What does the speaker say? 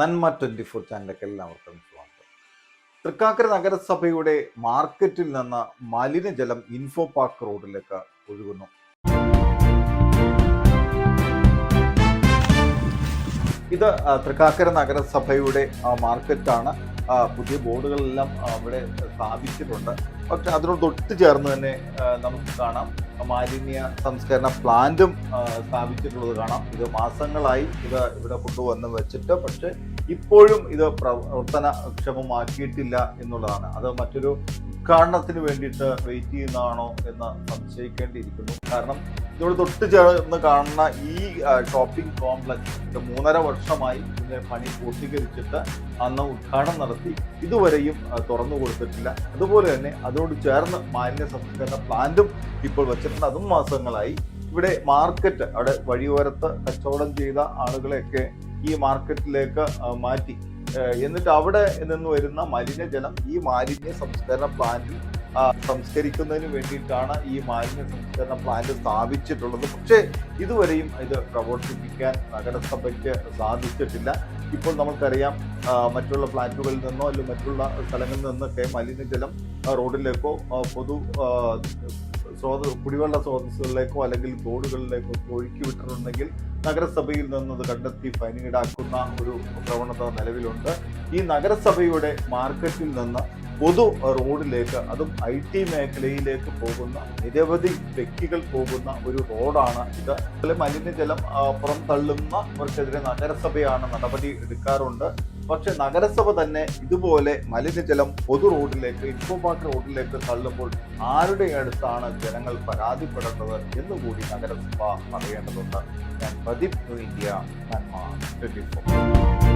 നന്മ twenty four ചാനലിലേക്ക് എല്ലാവർക്കും സ്വാഗതം. തൃക്കാക്കര നഗരസഭയുടെ മാർക്കറ്റിൽ നിന്ന് മലിനജലം ഇൻഫോ പാർക്ക് റോഡിലേക്ക് ഒഴുകുന്നു. ഇത് തൃക്കാക്കര നഗരസഭയുടെ മാർക്കറ്റാണ്. പുതിയ ബോർഡുകളെല്ലാം അവിടെ സ്ഥാപിച്ചിട്ടുണ്ട്. പക്ഷെ അതിനോട് തൊട്ട് ചേർന്ന് തന്നെ നമുക്ക് കാണാം. മാലിന്യ സംസ്കരണ പ്ലാന്റും സ്ഥാപിച്ചിട്ടുള്ളത് കാണാം. ഇത് മാസങ്ങളായി ഇത് ഇവിടെ കൊണ്ടുവന്ന് വെച്ചിട്ട് പക്ഷെ ഇപ്പോഴും ഇത് പ്രവർത്തനക്ഷമമാക്കിയിട്ടില്ല എന്നുള്ളതാണ്. അത് മറ്റൊരു ഉദ്ഘാടനത്തിന് വേണ്ടിയിട്ട് വെയിറ്റ് ചെയ്യുന്നതാണോ എന്ന് സംശയിക്കേണ്ടിയിരിക്കുന്നു. കാരണം ഇതോട് തൊട്ട് ചേർന്ന് കാണുന്ന ഈ ഷോപ്പിംഗ് കോംപ്ലക്സ് മൂന്നര വർഷമായി ഇതിന്റെ പണി പൂർത്തീകരിച്ചിട്ട് അന്ന് ഉദ്ഘാടനം നടത്തി. ഇതുവരെയും തുറന്നു കൊടുത്തിട്ടില്ല. അതുപോലെ തന്നെ അതോട് ചേർന്ന് മാലിന്യ സംസ്കരണ പ്ലാന്റും ഇപ്പോൾ വെച്ചിട്ടുണ്ട്. അതും മാസങ്ങളായി. ഇവിടെ മാർക്കറ്റ് അവിടെ വഴിയോരത്ത് കച്ചവടം ചെയ്ത ആളുകളെയൊക്കെ ഈ മാർക്കറ്റിലേക്ക് മാറ്റി. എന്നിട്ട് അവിടെ നിന്ന് വരുന്ന മലിനജലം ഈ മാലിന്യ സംസ്കരണ പ്ലാന്റിൽ സംസ്കരിക്കുന്നതിന് വേണ്ടിയിട്ടാണ് ഈ മാലിന്യ സംസ്കരണ പ്ലാന്റ് സ്ഥാപിച്ചിട്ടുള്ളത്. പക്ഷേ ഇതുവരെയും ഇത് പ്രവർത്തിപ്പിക്കാൻ നഗരസഭയ്ക്ക് സാധിച്ചിട്ടില്ല. ഇപ്പോൾ നമുക്കറിയാം മറ്റുള്ള ഫ്ലാറ്റുകളിൽ നിന്നോ അല്ലെങ്കിൽ മറ്റുള്ള സ്ഥലങ്ങളിൽ നിന്നൊക്കെ മലിനജലം റോഡിലേക്കോ പൊതു സ്രോത കുടിവെള്ള സ്രോതസ്സുകളിലേക്കോ അല്ലെങ്കിൽ തോടുകളിലേക്കോ ഒഴുക്കി വിട്ടിട്ടുണ്ടെങ്കിൽ നഗരസഭയിൽ നിന്നത് കണ്ടെത്തി ഫൈൻ ഈടാക്കുന്ന ഒരു പ്രവണത നിലവിലുണ്ട്. ഈ നഗരസഭയുടെ മാർക്കറ്റിൽ നിന്ന് പൊതു റോഡിലേക്ക് അതും ഐ ടി മേഖലയിലേക്ക് പോകുന്ന നിരവധി വ്യക്തികൾ പോകുന്ന ഒരു റോഡാണ് ഇത്. മലിനജലം പുറം പുറം തള്ളുന്നവർക്കെതിരെ നഗരസഭയാണ് നടപടി എടുക്കാറുണ്ട്. പക്ഷെ നഗരസഭ തന്നെ ഇതുപോലെ മലിനജലം പൊതു റോഡിലേക്ക് ഇൻഫോ പാർക്ക് റോഡിലേക്ക് തള്ളുമ്പോൾ ആരുടെ അടുത്താണ് ജനങ്ങൾ പരാതിപ്പെടേണ്ടത് എന്നുകൂടി നഗരസഭ പറയേണ്ടതുണ്ട്. ഞാൻ പ്രദീപ് ഇന്ത്യ നന്മ 24